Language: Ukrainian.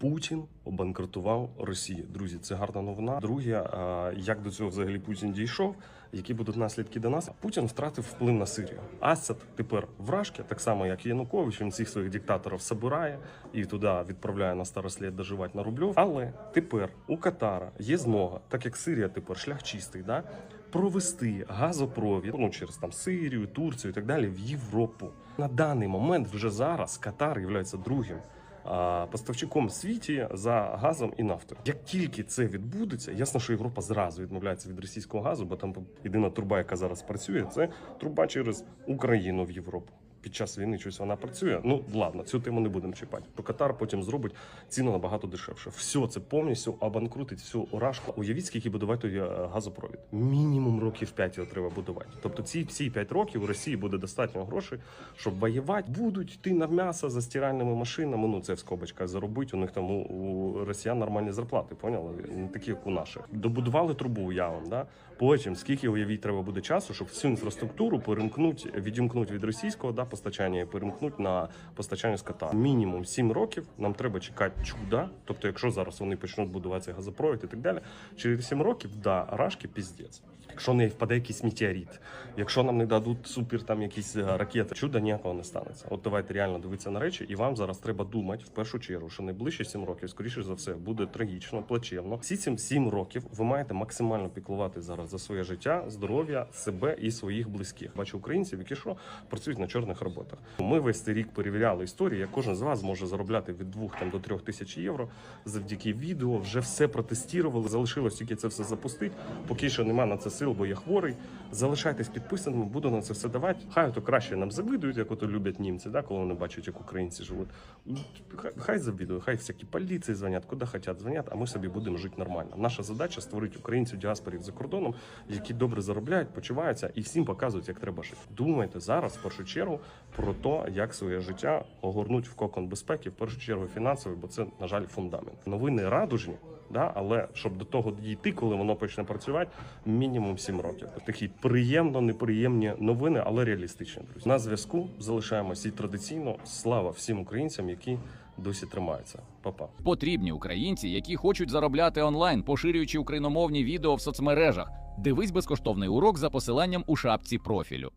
Путін обанкрутував Росію. Друзі, це гарна новина. Друге, як до цього взагалі Путін дійшов, які будуть наслідки до нас? Путін втратив вплив на Сирію. Асад тепер вражки, так само як і Янукович. Він всіх своїх диктаторів собирає і туди відправляє на старослід доживати на рубльов. Але тепер у Катара є змога, так як Сирія тепер шлях чистий, да провести газопровід ну через там Сирію, Турцію і так далі в Європу. На даний момент вже зараз Катар є другим а, поставщиком в світі за газом і нафтою. Як тільки це відбудеться, ясно, що Європа зразу відмовляється від російського газу, бо там єдина труба, яка зараз працює, це труба через Україну в Європу. Під час війни щось вона працює. Ну ладно, цю тему не будемо чіпати. То Катар потім зробить ціну набагато дешевше. Все це повністю обанкрутить всю орашку. Уявіть, скільки будувати той е, газопровід. Мінімум років 5 його треба будувати. Тобто ці всі 5 років у Росії буде достатньо грошей, щоб воювати. Будуть йти на м'ясо за стиральними машинами. Ну це в скобочках заробити. У них там у, у росіян нормальні зарплати. Поняли? Не такі, як у наших. Добудували трубу уявом. Да? Потім скільки уявіть треба буде часу, щоб всю інфраструктуру перемкнуть, відімкнуть від російського да, постачання і перемкнуть на постачання з Катару. Мінімум 7 років нам треба чекати чуда. Тобто, якщо зараз вони почнуть будувати газопровід і так далі, через 7 років да, рашки піздець. Якщо не впаде якийсь метеорит, якщо нам не дадуть супер там якісь е, ракети, чуда ніякого не станеться. От давайте реально дивитися на речі, і вам зараз треба думати в першу чергу, що найближчі 7 років, скоріше за все, буде трагічно, плачевно. Всі ці 7 років ви маєте максимально піклувати зараз за своє життя, здоров'я, себе і своїх близьких. Бачу українців, які що працюють на чорних роботах. Ми весь цей рік перевіряли історії. як Кожен з вас зможе заробляти від 2 там до 3 тисяч євро завдяки відео. Вже все протестували. Залишилось тільки це все запустити. Поки що нема на це сил, бо я хворий. Залишайтесь підписаними, буду на це все давати. Хай то краще нам завидують, як ото люблять німці, да, коли вони бачать, як українці живуть. Хай, хай завідують, хай всякі поліції дзвонять, куди хочуть дзвонять, а ми собі будемо жити нормально. Наша задача створити українців діаспорів за кордоном, які добре заробляють, почуваються і всім показують, як треба жити. Думайте зараз в першу чергу про те, як своє життя огорнуть в кокон безпеки, в першу чергу фінансовий, бо це, на жаль, фундамент. Новини радужні, да, але щоб до того дійти, коли воно почне працювати, мінімум 7 років. Такі приємно неприємні новини, але реалістичні. Друзі. На зв'язку залишаємося і традиційно. Слава всім українцям, які досі тримаються. Па-па. Потрібні українці, які хочуть заробляти онлайн, поширюючи україномовні відео в соцмережах. Дивись безкоштовний урок за посиланням у шапці профілю.